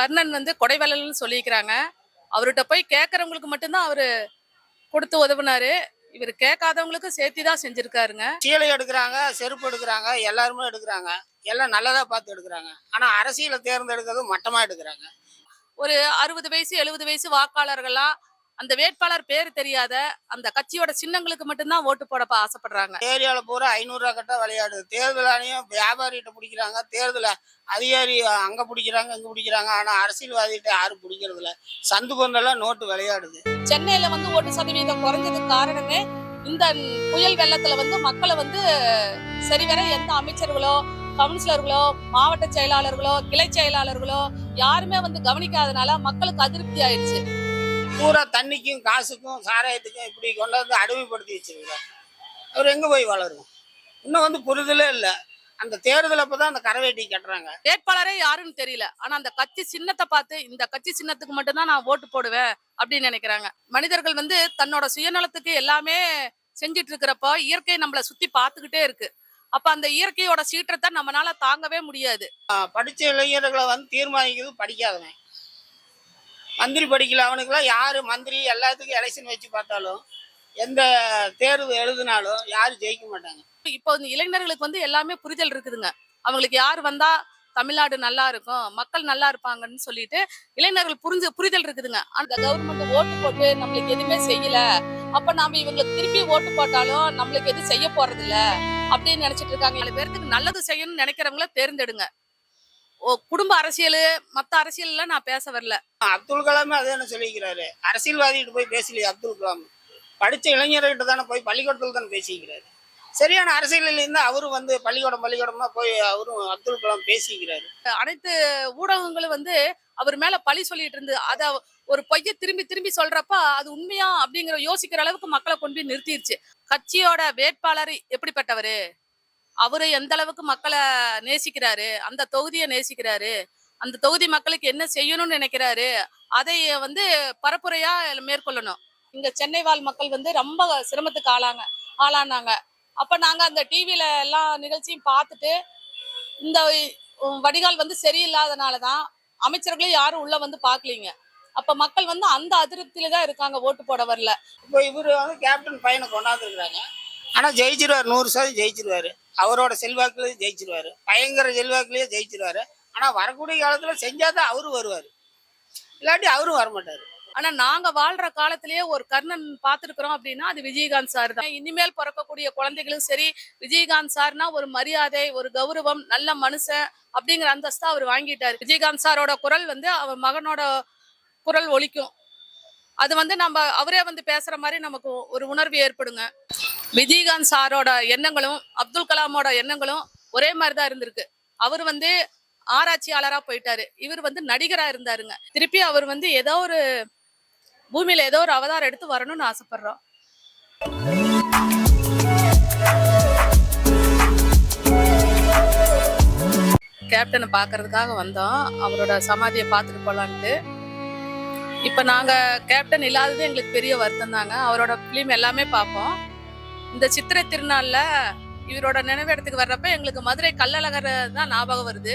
கர்ணன் வந்து கொடைவள்ளல்னு சொல்லியிருக்கிறாங்க. அவர்கிட்ட போய் கேட்கறவங்களுக்கு மட்டும்தான் அவரு கொடுத்து உதவுனாரு. இவர் கேட்காதவங்களுக்கு சேர்த்தி தான் செஞ்சிருக்காருங்க. சீலை எடுக்கிறாங்க செருப்பு எடுக்கிறாங்க எல்லாருமே எடுக்கிறாங்க. எல்லாம் நல்லதா பார்த்து எடுக்கிறாங்க. ஆனா அரசியலை தேர்ந்தெடுக்கிறது மட்டமா எடுக்கிறாங்க. ஒரு அறுபது வயசு எழுபது வயசு வாக்காளர்கள்லாம் அந்த வேட்பாளர் பேர் தெரியாத அந்த கட்சியோட சின்னங்களுக்கு மட்டும்தான் ஓட்டு போட ப- ஆசைப்படுறாங்க. ஏரியாவில் பூரா ஐநூறுரூவா கட்டா விளையாடுது. தேர்தல் ஆணையம் வியாபாரிகிட்ட பிடிக்கிறாங்க. தேர்தல் அதிகாரி அங்கே பிடிக்கிறாங்க இங்கே பிடிக்கிறாங்க. ஆனால் அரசியல்வாதிகிட்ட யாரும் பிடிக்கிறது இல்ல சந்து பந்தெல்லாம் நோட்டு விளையாடுது. சென்னையில வந்து ஓட்டு சதவீதம் குறைஞ்சதுக்கு காரணமே இந்த புயல் வெள்ளத்துல வந்து மக்களை வந்து சரிவர எந்த அமைச்சர்களோ கவுன்சிலர்களோ மாவட்ட செயலாளர்களோ கிளை செயலாளர்களோ யாருமே வந்து கவனிக்காதனால மக்களுக்கு அதிருப்தி ஆயிடுச்சு. பூரா தண்ணிக்கும் காசுக்கும் சாராயத்துக்கும் இப்படி கொண்டாந்து அடிமைப்படுத்தி வச்சிருக்கிறார். அவர் எங்கே போய் வளரும்? இன்னும் வந்து புரிதலே இல்லை. அந்த தேர்தல் அப்போ தான் அந்த கரவேட்டி கட்டுறாங்க. வேட்பாளரே யாருன்னு தெரியல. ஆனா அந்த கட்சி சின்னத்தை பார்த்து இந்த கட்சி சின்னத்துக்கு மட்டும்தான் நான் ஓட்டு போடுவேன் அப்படின்னு நினைக்கிறாங்க. மனிதர்கள் வந்து தன்னோட சுயநலத்துக்கு எல்லாமே செஞ்சிட்டு இருக்கிறப்போ இயற்கை நம்மளை சுத்தி பார்த்துக்கிட்டே இருக்கு. அப்ப அந்த இயற்கையோட சீற்றத்தை நம்மளால தாங்கவே முடியாது. படித்த இளைஞர்களை வந்து தீர்மானிக்கிறது படிக்காதவன். மந்திரி படிக்கல அவனுக்கெல்லாம் யார் மந்திரி எல்லாத்துக்கும் எலெக்ஷன் வச்சு பார்த்தாலும் எந்த தேர்வு எழுதினாலும் யாரும் ஜெயிக்க மாட்டாங்க. இப்போ இந்த இளைஞர்களுக்கு வந்து எல்லாமே புரிதல் இருக்குதுங்க. அவங்களுக்கு யார் வந்தா தமிழ்நாடு நல்லா இருக்கும் மக்கள் நல்லா இருப்பாங்கன்னு சொல்லிட்டு இளைஞர்கள் புரிஞ்சு புரிதல் இருக்குதுங்க. அந்த கவர்மெண்ட் ஓட்டு போட்டு நம்மளுக்கு எதுவுமே செய்யல. அப்ப நாம இவங்களுக்கு திருப்பி ஓட்டு போட்டாலும் நம்மளுக்கு எதுவும் செய்ய போறது இல்ல அப்படின்னு நினைச்சிட்டு இருக்காங்க. பேருக்கு நல்லது செய்யணும்னு நினைக்கிறவங்கள தேர்ந்தெடுங்க. குடும்ப அரசியல் மத்த அரசியல் எல்லாம் நான் பேச வரல. அப்துல் கலாமே அதே என்ன சொல்லிக்கிறாரு. அரசியல்வாதிகிட்ட போய் பேசலையே அப்துல் கலாம். படித்த இளைஞர்கிட்ட தானே போய் பள்ளிக்கூடத்தில் தானே பேசிக்கிறாரு. சரியான அரசியலில் இருந்தால் அவரும் வந்து பள்ளிக்கூடம் பள்ளிக்கூடமா போய் அவரும் அப்துல் கலாம் பேசிக்கிறாரு. அனைத்து ஊடகங்களும் வந்து அவர் மேல பழி சொல்லிட்டு இருந்து அத ஒரு பொய்ய திரும்பி திரும்பி சொல்றப்ப அது உண்மையா அப்படிங்கிற யோசிக்கிற அளவுக்கு மக்களை கொண்டு போய் நிறுத்திருச்சு. கட்சியோட வேட்பாளர் எப்படிப்பட்டவரு? அவரு எந்த அளவுக்கு மக்களை நேசிக்கிறாரு அந்த தொகுதியை நேசிக்கிறாரு அந்த தொகுதி மக்களுக்கு என்ன செய்யணும்னு நினைக்கிறாரு அதை வந்து பரப்புரையா மேற்கொள்ளணும். இங்க சென்னை வாழ் மக்கள் வந்து ரொம்ப சிரமத்துக்கு ஆளாங்க ஆளானாங்க. அப்ப நாங்க அந்த டிவில எல்லா நிகழ்ச்சியும் பார்த்துட்டு இந்த வடிகால் வந்து சரியில்லாதனால தான் அமைச்சர்களும் யாரும் உள்ள வந்து பார்க்கலீங்க. அப்ப மக்கள் வந்து அந்த அதிருப்தியில தான் இருக்காங்க ஓட்டு போட வரல. இப்போ இவர் வந்து கேப்டன் பையனை கொண்டாந்துருக்குறாங்க. ஆனால் ஜெயிச்சிருவார் நூறு சதவீதம் ஜெயிச்சிருவாரு. அவரோட செல்வாக்குலேயே ஜெயிச்சிருவாரு. பயங்கர செல்வாக்குலேயே ஜெயிச்சிருவாரு. ஆனால் வரக்கூடிய காலத்தில் செஞ்சாதான் அவரும் வருவார். இல்லாட்டி அவரும் வரமாட்டார். ஆனா நாங்க வாழ்ற காலத்திலேயே ஒரு கர்ணன் பார்த்துருக்குறோம் அப்படின்னா அது விஜயகாந்த் சார் தான். இனிமேல் பிறக்கக்கூடிய குழந்தைகளும் சரி விஜயகாந்த் சார்னா ஒரு மரியாதை ஒரு கௌரவம் நல்ல மனுஷன் அப்படிங்கிற அந்தஸ்தா அவர் வாங்கிட்டாரு. விஜயகாந்த் சாரோட குரல் வந்து அவர் மகனோட குரல் ஒழிக்கும் அது வந்து நம்ம அவரே வந்து பேசுற மாதிரி நமக்கு ஒரு உணர்வு ஏற்படுங்க. விஜயகாந்த் சாரோட எண்ணங்களும் அப்துல் கலாமோட எண்ணங்களும் ஒரே மாதிரி தான் இருந்திருக்கு. அவர் வந்து ஆராய்ச்சியாளரா போயிட்டாரு. இவர் வந்து நடிகரா இருந்தாருங்க. திருப்பி அவர் வந்து ஏதோ ஒரு பூமியில ஏதோ ஒரு அவதாரம் எடுத்து வரணும்னு ஆசைப்படுறோம். கேப்டனை பார்க்கறதுக்காக வந்தோம். அவரோட சமாதியை பார்த்துட்டு போலான்ட்டு. இப்போ நாங்கள் கேப்டன் இல்லாதது எங்களுக்கு பெரிய வருத்தம் தாங்க. அவரோட ஃபிலிம் எல்லாமே பார்ப்போம். இந்த சித்திரை திருநாளில் இவரோட நினைவிடத்துக்கு வர்றப்ப எங்களுக்கு மதுரை கள்ளழகர் தான் ஞாபகம் வருது.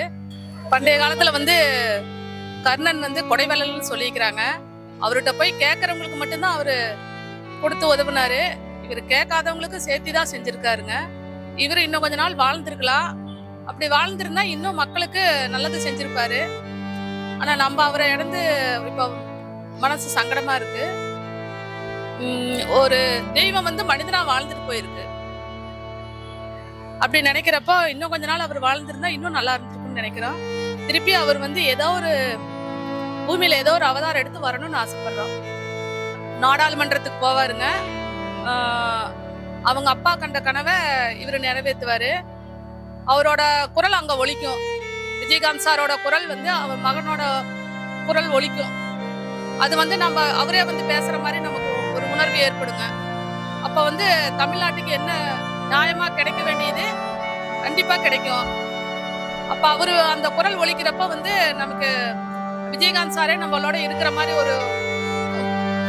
பண்டைய காலத்தில் வந்து கர்ணன் வந்து கொடைவள்ளல்னு சொல்லியிருக்கிறாங்க. அவர்கிட்ட போய் கேட்குறவங்களுக்கு மட்டும்தான் அவர் கொடுத்து உதவுனாரு. இவர் கேட்காதவங்களுக்கு சேர்த்தி தான் செஞ்சுருக்காருங்க. இவர் இன்னும் கொஞ்ச நாள் வாழ்ந்திருக்கலாம். அப்படி வாழ்ந்துருந்தா இன்னும் மக்களுக்கு நல்லது செஞ்சுருப்பாரு. ஆனால் நம்ம அவரை இழந்து இப்போ மனசு சங்கடமா இருக்கு. ஒரு தெய்வம் வந்து மனிதனா வாழ்ந்துட்டு போயிருக்கு. அப்படி நினைக்கிறப்போ இன்னும் கொஞ்ச நாள் அவர் வாழ்ந்திருந்தா இன்னும் நல்லா இருந்திருக்கும்னு நினைக்கிறோம். திருப்பி அவர் வந்து ஏதோ ஒரு பூமியில ஏதோ ஒரு அவதாரம் எடுத்து வரணும்னு ஆசைப்படுறோம். நாடாளுமன்றத்துக்கு போவாருங்க. ஆஹ் அவங்க அப்பா கண்ட கனவை இவர் நிறைவேற்றுவாரு அவரோட குரல் அங்க ஒழிக்கும் விஜயகாந்த் சாரோட குரல் வந்து அவர் மகனோட குரல் ஒழிக்கும் அது வந்து நம்ம அவரே வந்து பேசுகிற மாதிரி நமக்கு ஒரு உணர்வு ஏற்படுங்க. அப்போ வந்து தமிழ்நாட்டுக்கு என்ன நியாயமாக கிடைக்க வேண்டியது கண்டிப்பாக கிடைக்கும். அப்போ அவர் அந்த குரல் ஒழிக்கிறப்ப வந்து நமக்கு விஜயகாந்த் சாரே நம்மளோட இருக்கிற மாதிரி ஒரு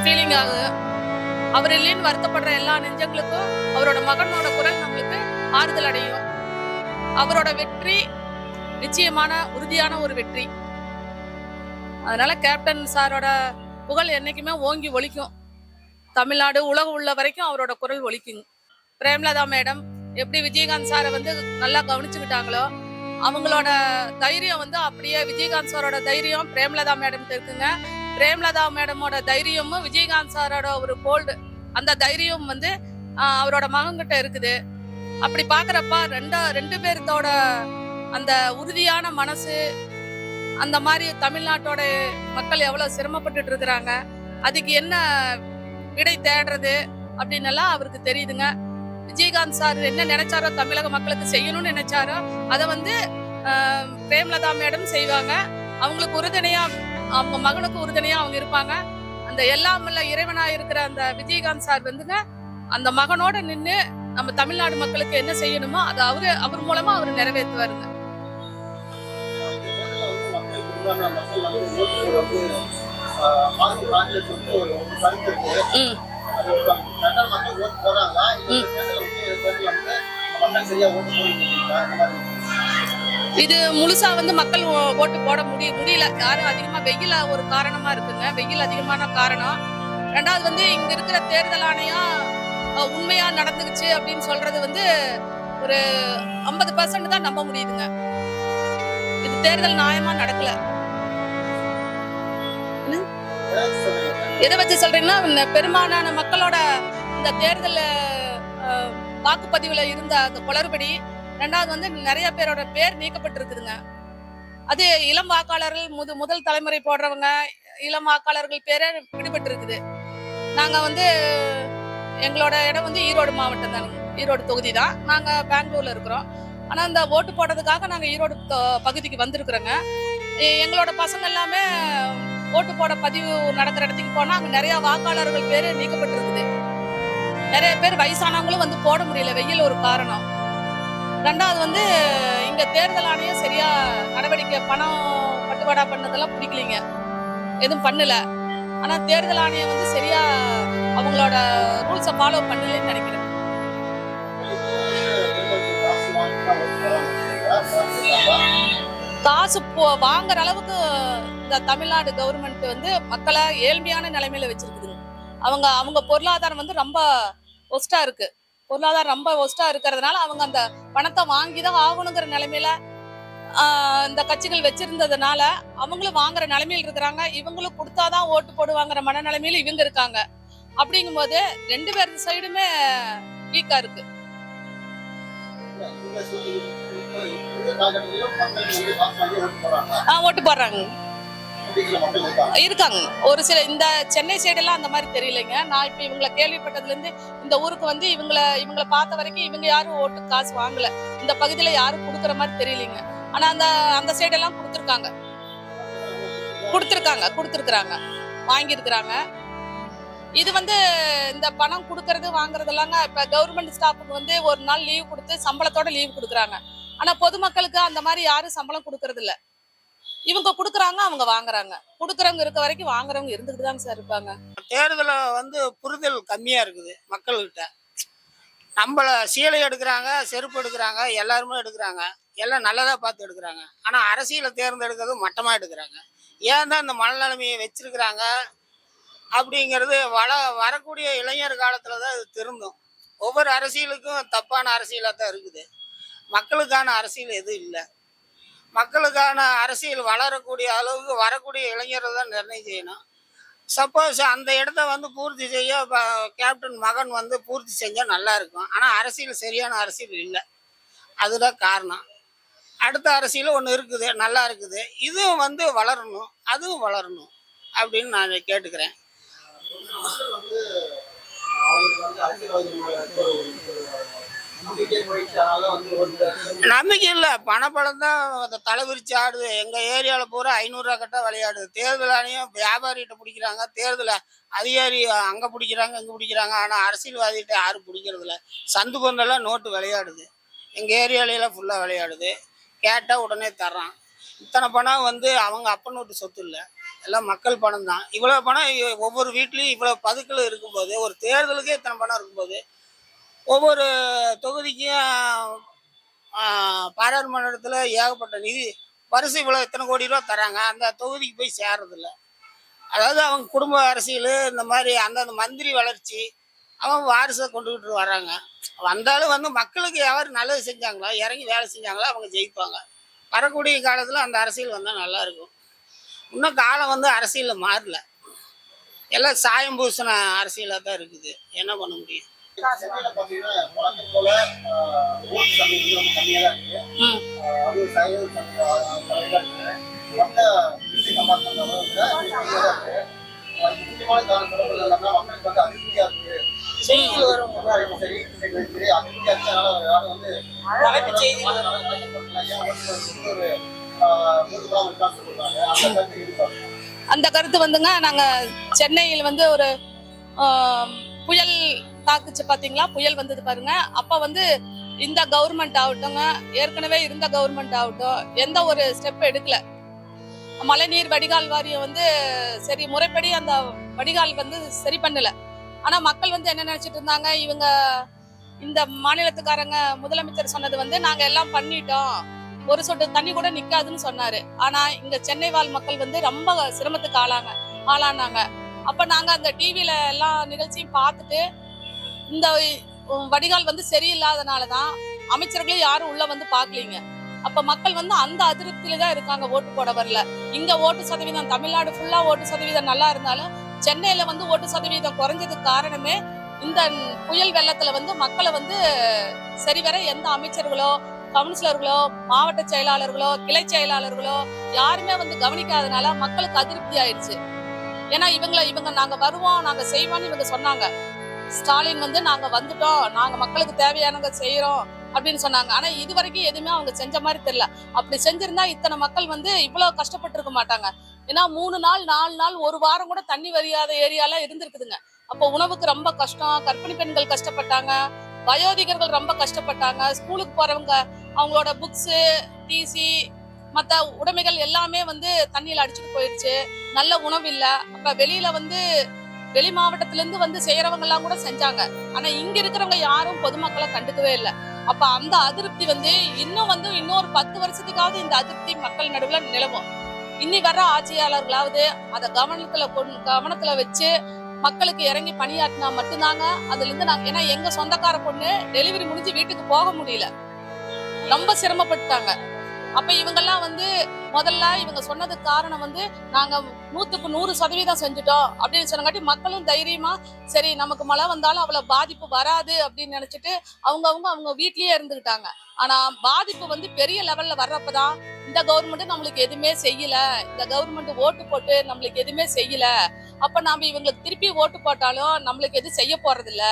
ஃபீலிங் ஆகுது அவர் இல்லைன்னு வருத்தப்படுற எல்லா நெஞ்சங்களுக்கும் அவரோட மகனோட குரல் நம்மளுக்கு ஆறுதல் அடையும். அவரோட வெற்றி நிச்சயமான உறுதியான ஒரு வெற்றி. அதனால கேப்டன் சாரோட புகழ் என்றைக்குமே ஓங்கி ஒழிக்கும் தமிழ்நாடு உலகம் உள்ள வரைக்கும் அவரோட குரல் ஒலிக்குங்க பிரேமலதா மேடம் எப்படி விஜயகாந்த் சாரை வந்து நல்லா கவனிச்சுக்கிட்டாங்களோ அவங்களோட தைரியம் வந்து அப்படியே விஜயகாந்த் சாரோட தைரியம் பிரேமலதா மேடம் இருக்குங்க. பிரேமலதா மேடமோட தைரியமும் விஜயகாந்த் சாரோட ஒரு போல்டு அந்த தைரியம் வந்து அவரோட மகன்கிட்ட இருக்குது. அப்படி பாக்குறப்ப ரெண்டு ரெண்டு பேர்த்தோட அந்த உறுதியான மனசு அந்த மாதிரி தமிழ்நாட்டோட மக்கள் எவ்வளவு சிரமப்பட்டுட்டு இருக்கிறாங்க அதுக்கு என்ன விடை தேடுறது அப்படின்னு எல்லாம் அவருக்கு தெரியுதுங்க. விஜயகாந்த் சார் என்ன நினைச்சாரோ தமிழக மக்களுக்கு செய்யணும்னு நினைச்சாரோ அதை வந்து ஆஹ், பிரேமலதா மேடம் செய்வாங்க. அவங்களுக்கு உறுதுணையா அவங்க மகனுக்கு உறுதுணையா அவங்க இருப்பாங்க. அந்த எல்லாமல்ல இறைவனா இருக்கிற அந்த விஜயகாந்த் சார் வந்துங்க அந்த மகனோட நின்னு நம்ம தமிழ்நாடு மக்களுக்கு என்ன செய்யணுமோ அதை அவரு அவர் மூலமா அவர் நிறைவேற்றுவாருங்க. ம். இது முழுசா வந்து மக்கள் ஓ- ஓட்டு போட முடிய முடியல. யாரும் அதிகமா வெயில் ஒரு காரணமா இருக்குங்க. வெயில் அதிகமான காரணம். ரெண்டாவது வந்து இங்க இருக்கிற தேர்தல் ஆணையம் உண்மையா நடந்துக்குச்சு அப்படின்னு சொல்றது வந்து ஒரு ஐம்பது பர்சன்ட் தான் நம்ப முடியுதுங்க. இது தேர்தல் நியாயமா நடக்கல. எதை வச்சு சொல்றீங்கன்னா இந்த பெரும்பாலான மக்களோட இந்த தேர்தல் வாக்குப்பதிவுல இருந்த அந்த குளறுபடி ரெண்டாவது வந்து நிறைய பேரோட பேர் நீக்கப்பட்டிருக்குதுங்க. அது இளம் வாக்காளர்கள் முது முதல் தலைமுறை போடுறவங்க இளம் வாக்காளர்கள் பேரே விடுபட்டு இருக்குது நாங்க வந்து எங்களோட இடம் வந்து ஈரோடு மாவட்டம் தானுங்க ஈரோடு தொகுதி தான். நாங்க பெங்களூர்ல இருக்கிறோம். ஆனா இந்த ஓட்டு போடுறதுக்காக நாங்க ஈரோடு தொ- பகுதிக்கு வந்திருக்கிறோங்க. எங்களோட பசங்க எல்லாமே ஓட்டு போட பதிவு நடக்கிற இடத்துக்கு போனா அங்க நிறைய வாக்காளர்கள் பேரு நீக்கப்பட்டிருக்குது. நிறைய பேர் வயசானவங்களும் வந்து போட முடியல. வெயில் ஒரு காரணம். ரெண்டாவது வந்து இங்க தேர்தல் ஆணையம் சரியா நடவடிக்கை பணம் பட்டுவாடா பண்ணதெல்லாம் பிடிக்கலிங்க. எதுவும் பண்ணல. ஆனா தேர்தல் ஆணையம் வந்து சரியா அவங்களோட ரூல்ஸை ஃபாலோ பண்ணலன்னு நினைக்கிறேன். காசு போ வாங்குற அளவுக்கு இந்த தமிழ்நாடு கவர்மெண்ட் வந்து மக்களை ஏழ்மையான நிலைமையில வச்சிருக்குது அவங்க அவங்க பொருளாதாரம் வந்து ரொம்ப ஒஸ்டா இருக்கு பொருளாதாரம் ரொம்ப ஒஸ்டா இருக்கிறதுனால அவங்க அந்த பணத்தை வாங்கி தான் ஆகணுங்கிற நிலைமையில இந்த கட்சிகள் வச்சிருந்ததுனால அவங்களும் வாங்குற நிலைமையில் இருக்கிறாங்க இவங்களும் கொடுத்தாதான் ஓட்டு போடுவாங்கிற மனநிலைமையில இவங்க இருக்காங்க அப்படிங்கும் போது ரெண்டு பேர் சைடுமே வீக்கா இருக்கு ஆஹ் ஓட்டு போடுறாங்க இருக்காங்க. ஒரு சில இந்த சென்னை சைடெல்லாம் அந்த மாதிரி தெரியலைங்க. நான் இப்ப இவங்களை கேள்விப்பட்டதுல இருந்து இந்த ஊருக்கு வந்து இவங்கள இவங்கள பார்த்த வரைக்கும் இவங்க யாரும் ஓட்டு காசு வாங்கல. இந்த பகுதியில யாரும் கொடுக்குற மாதிரி தெரியலைங்க. ஆனா அந்த அந்த சைடெல்லாம் கொடுத்துருக்காங்க. கொடுத்துருக்காங்க கொடுத்துருக்குறாங்க. வாங்கியிருக்கிறாங்க. இது வந்து இந்த பணம் கொடுக்கறது வாங்குறதெல்லாங்க இப்ப கவர்மெண்ட் ஸ்டாஃபுக்கு வந்து ஒரு நாள் லீவ் கொடுத்து சம்பளத்தோட லீவ் கொடுக்குறாங்க. ஆனா பொதுமக்களுக்கு அந்த மாதிரி யாரும் சம்பளம் கொடுக்கறது இல்லை இவங்க கொடுக்குறாங்க அவங்க வாங்குறாங்க. கொடுக்குறவங்க இருக்க வரைக்கும் வாங்குறவங்க இருந்துகிட்டு தான் சார் இருப்பாங்க. தேர்தலில் வந்து புரிதல் கம்மியாக இருக்குது மக்கள்கிட்ட. நம்மள சீலை எடுக்கிறாங்க செருப்பு எடுக்கிறாங்க எல்லாருமே எடுக்கிறாங்க. எல்லாம் நல்லதாக பார்த்து எடுக்கிறாங்க. ஆனால் அரசியலை தேர்ந்தெடுக்கிறது மட்டமாக எடுக்கிறாங்க. ஏன் தான் இந்த மனநிலைமையை வச்சிருக்கிறாங்க அப்படிங்கிறது வள வரக்கூடிய இளைஞர் காலத்தில் தான் இது திருந்தும். ஒவ்வொரு அரசியலுக்கும் தப்பான அரசியலாக தான் இருக்குது. மக்களுக்கான அரசியல் எதுவும் இல்லை. மக்களுக்கான அரசியல் வளரக்கூடிய அளவுக்கு வரக்கூடிய இளைஞரை தான் நிர்ணயம் செய்யணும். சப்போஸ் அந்த இடத்த வந்து பூர்த்தி செய்ய கேப்டன் மகன் வந்து பூர்த்தி செஞ்சால் நல்லா இருக்கும். ஆனால் அரசியல் சரியான அரசியல் இல்லை. அதுதான் காரணம். அடுத்த அரசியல் ஒன்று இருக்குது நல்லா இருக்குது. இதுவும் வந்து வளரணும் அதுவும் வளரணும் அப்படின்னு நான் கேட்டுக்கிறேன். நம்பிக்கை இல்லை. பணப்படம் தான் அந்த தலைவிரிச்சு ஆடுது. எங்கள் ஏரியாவில் பூரா ஐநூறுரூவா கட்ட விளையாடுது. தேர்தல் ஆணையம் வியாபாரிகிட்ட பிடிக்கிறாங்க. தேர்தல் அதிகாரி அங்கே பிடிக்கிறாங்க இங்கே பிடிக்கிறாங்க. ஆனால் அரசியல்வாதிகிட்ட யாரும் பிடிக்கிறதில்ல. சந்து பந்தெல்லாம் நோட்டு விளையாடுது. எங்கள் ஏரியாலையெல்லாம் ஃபுல்லாக விளையாடுது. கேட்டால் உடனே தர்றான். இத்தனை பணம் வந்து அவங்க அப்பன் வீட்டு சொத்து இல்லை. எல்லாம் மக்கள் பணம் தான். இவ்வளோ பணம் ஒவ்வொரு வீட்லேயும் இவ்வளோ பதுக்கல் இருக்கும்போது ஒரு தேர்தலுக்கே இத்தனை பணம் இருக்கும்போது ஒவ்வொரு தொகுதிக்கும் பாராளுமன்றத்தில் ஏகப்பட்ட நிதி வரிசை இவ்வளோ இத்தனை கோடி ரூபா தராங்க அந்த தொகுதிக்கு போய் சேர்றதில்ல. அதாவது அவங்க குடும்ப அரசியல் இந்த மாதிரி அந்தந்த மந்திரி வளர்ச்சி அவங்க வாரிசை கொண்டுக்கிட்டு வராங்க. வந்தாலும் வந்து மக்களுக்கு யார் நல்லது செஞ்சாங்களோ இறங்கி வேலை செஞ்சாங்களோ அவங்க ஜெயிப்பாங்க. வரக்கூடிய காலத்தில் அந்த அரசியல் வந்தால் நல்லாயிருக்கும் இன்னும் காலம் வந்து அரசியலில் மாறல. எல்லாம் சாயம் பூசின அரசியலாக தான் இருக்குது. என்ன பண்ண முடியும்? சென்னையில பாத்தீங்கன்னா வழக்கம் போல ஓட்டு சதவீதம் ரொம்ப கம்மியா தான் இருக்கு அது சதவீதம் கம்மியா இருக்கு முக்கியமான என்னன்னா மக்களுக்கு வந்து அதிருப்தியா இருக்கு செய்திகள் வரும் சரி சரி, அதிருப்தியா யாரும் வந்து ஒரு மூன்று இருக்கான்னு சொல்றாங்க அந்த கருத்து இருக்காங்க அந்த கருத்து வந்துங்க. நாங்க சென்னையில் வந்து ஒரு புயல் தாக்குச்சு பாத்தீங்களா? புயல் வந்தது பாருங்க. அப்ப வந்து இந்த கவர்மெண்ட் ஆகட்டும்ங்க ஏற்கனவே இருந்த கவர்மெண்ட் ஆகட்டும் எந்த ஒரு ஸ்டெப் எடுக்கல. மழைநீர் வடிகால் வாரியம் வந்து சரி முறைப்படி அந்த வடிகால் வந்து சரி பண்ணல. ஆனா மக்கள் வந்து என்ன நினைச்சிட்டு இருந்தாங்க? இவங்க இந்த மாநிலத்துக்காரங்க முதலமைச்சர் சொன்னது வந்து நாங்க எல்லாம் பண்ணிட்டோம். ஒரு சொட்டு தண்ணி கூட நிக்காதுன்னு சொன்னாரு. ஆனா இங்க சென்னை வாழ் மக்கள் வந்து ரொம்ப சிரமத்துக்கு ஆளாங்க ஆளானாங்க. அப்ப நாங்க அந்த டிவில எல்லா நிகழ்ச்சியும் பார்த்துட்டு இந்த வடிகால் வந்து சரியில்லாதனாலதான் அமைச்சர்களும் யாரும் உள்ள வந்து பாக்கலீங்க அப்ப மக்கள் வந்து அந்த அதிருப்தியில தான் இருக்காங்க ஓட்டு போட வரல. இங்க ஓட்டு சதவீதம் தமிழ்நாடு ஃபுல்லா ஓட்டு சதவீதம் நல்லா இருந்தாலும் சென்னையில வந்து ஓட்டு சதவீதம் குறைஞ்சதுக்கு காரணமே இந்த புயல் வெள்ளத்துல வந்து மக்களை வந்து சரிவர எந்த அமைச்சர்களோ கவுன்சிலர்களோ மாவட்ட செயலாளர்களோ கிளை செயலாளர்களோ யாருமே வந்து கவனிக்காதனால மக்களுக்கு அதிருப்தி ஆயிடுச்சு. ஏன்னா இவங்கள இவங்க நாங்க வருவோம் நாங்க செய்வோம்னு இவங்க சொன்னாங்க. ஸ்டாலின் வந்து நாங்க வந்துட்டோம் நாங்க மக்களுக்கு தேவையானதை செய்யறோம் அப்படின்னு சொன்னாங்க. ஆனா இது வரைக்கும் எதுவுமே அவங்க செஞ்ச மாதிரி தெரியல. அப்படி செஞ்சிருந்தா இத்தனை மக்கள் வந்து இவ்வளவு கஷ்டப்பட்டு இருக்க மாட்டாங்க. ஏன்னா மூணு நாள் நாலு நாள் ஒரு வாரம் கூட தண்ணி வரியாத ஏரியால இருந்திருக்குதுங்க. அப்போ உணவுக்கு ரொம்ப கஷ்டம் கர்ப்பிணி பெண்கள் கஷ்டப்பட்டாங்க வயோதிகர்கள் ரொம்ப கஷ்டப்பட்டாங்க ஸ்கூலுக்கு போறவங்க அவங்களோட புக்ஸு டிசி மற்ற உடைமைகள் எல்லாமே வந்து தண்ணியில அடிச்சுட்டு போயிடுச்சு நல்ல உணவு இல்லை. அப்ப வெளியில வந்து வெளி மாவட்டத்துல இருந்து வந்து செய்யறவங்க எல்லாம் கூட செஞ்சாங்க. ஆனா இங்க இருக்கிறவங்க யாரும் பொதுமக்களை கண்டுக்கவே இல்லை. அப்ப அந்த அதிருப்தி வந்து இன்னும் வந்து இன்னொரு பத்து வருஷத்துக்காவது இந்த அதிருப்தி மக்கள் நடுவுல நிலவும். இனி வர்ற ஆட்சியாளர்களாவது அதை கவனத்துல கொண்டு கவனத்துல வச்சு மக்களுக்கு இறங்கி பணியாற்றினா மட்டும்தாங்க அதுல இருந்து நாங்க ஏன்னா எங்க சொந்தக்கார பொண்ணு டெலிவரி முடிஞ்சு வீட்டுக்கு போக முடியல. ரொம்ப சிரமப்பட்டாங்க அப்ப இவங்கெல்லாம் வந்து முதல்ல இவங்க சொன்னதுக்கு காரணம் வந்து நாங்க நூத்துக்கு நூறு சதவீதம் செஞ்சுட்டோம் அப்படின்னு சொன்னங்காட்டி மக்களும் தைரியமா சரி நமக்கு மழை வந்தாலும் அவ்வளவு பாதிப்பு வராது அப்படின்னு நினைச்சிட்டு அவங்க அவங்க அவங்க வீட்லயே இருந்துகிட்டாங்க. ஆனா பாதிப்பு வந்து பெரிய லெவல்ல வர்றப்பதான் இந்த கவர்மெண்ட் நம்மளுக்கு எதுவுமே செய்யல. இந்த கவர்மெண்ட் ஓட்டு போட்டு நம்மளுக்கு எதுவுமே செய்யல. அப்ப நாம இவங்களுக்கு திருப்பி ஓட்டு போட்டாலும் நம்மளுக்கு எதுவும் செய்ய போறது இல்ல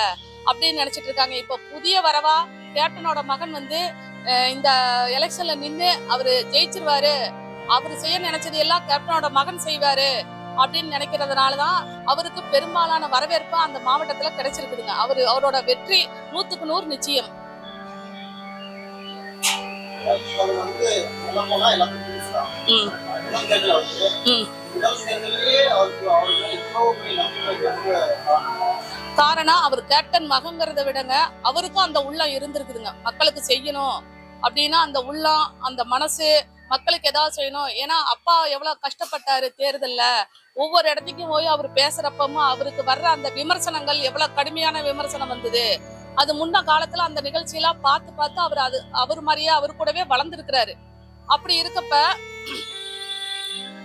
அப்படின்னு நினைச்சிட்டு இருக்காங்க. இப்ப புதிய வரவா கேப்டனோட மகன் வந்து இந்த எலெக்ஷன்ல நின்று அவரு ஜெயிச்சிருவாரு. அவரு செய்ய நினைச்சது எல்லாம் கேப்டனோட மகன் செய்வாரு அப்படின்னு நினைக்கிறதுனாலதான் அவருக்கு பெரும்பாலான வரவேற்பு அந்த மாவட்டத்துல கிடைச்சிருக்குதுங்க. அவரு அவரோட வெற்றி நூத்துக்கு நூறு நிச்சயம். ம். ம். காரணம். அவர் கேப்டன் மகங்கிறத விடங்க அவருக்கும் அந்த உள்ளம் இருந்திருக்குதுங்க. மக்களுக்கு செய்யணும் அப்படின்னா அந்த உள்ளம் அந்த மனசு மக்களுக்கு ஏதாவது செய்யணும். ஏன்னா அப்பா எவ்வளவு கஷ்டப்பட்டாரு தேர்தல்ல. ஒவ்வொரு இடத்துக்கும் போய் அவர் பேசுறப்பமும் அவருக்கு வர்ற அந்த விமர்சனங்கள் எவ்வளவு கடுமையான விமர்சனம் வந்தது. அது முன்ன காலத்துல அந்த நிகழ்ச்சியெல்லாம் பார்த்து பார்த்து அவர் அது அவர் மாதிரியே அவர் கூடவே வளர்ந்துருக்கிறாரு. அப்படி இருக்கப்ப